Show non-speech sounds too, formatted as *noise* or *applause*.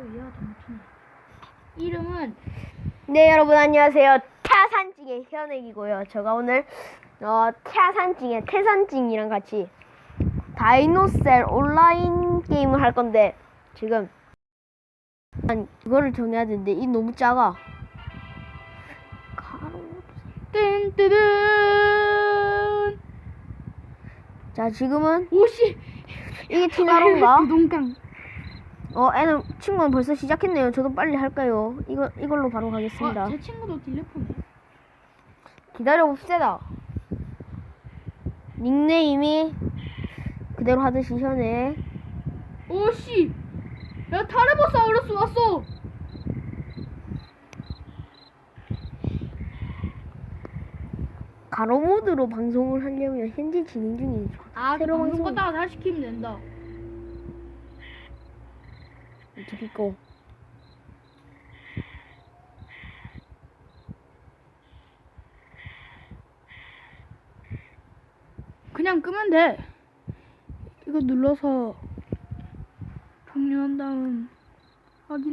다 못하네. 이름은 네 여러분 안녕하세요. 태산징의 현액이고요. 제가 오늘 어 태산징의 태산징이랑 같이 다이노셀 온라인 게임을 할 건데 지금 난 그거를 정해야 되는데 이 너무 작아. 뜬뜨든 자 지금은 오씨. 이게 티나로인가? *laughs* 두동강 어 애는 친구는 벌써 시작했네요 저도 빨리 할까요? 이거 이걸로 바로 가겠습니다 아, 제 친구도 딜레폰에 기다려 봅시다. 닉네임이 그대로 하듯이 현에 오씨 야 타르보사우루스 왔어 가로 모드로 방송을 하려면 현재 진행 중이죠. 아 새로 방송 방송. 껐다가 다시 키면 된다 꺼? 그냥 끄면 돼 이거 눌러서 종료한 다음 확인하고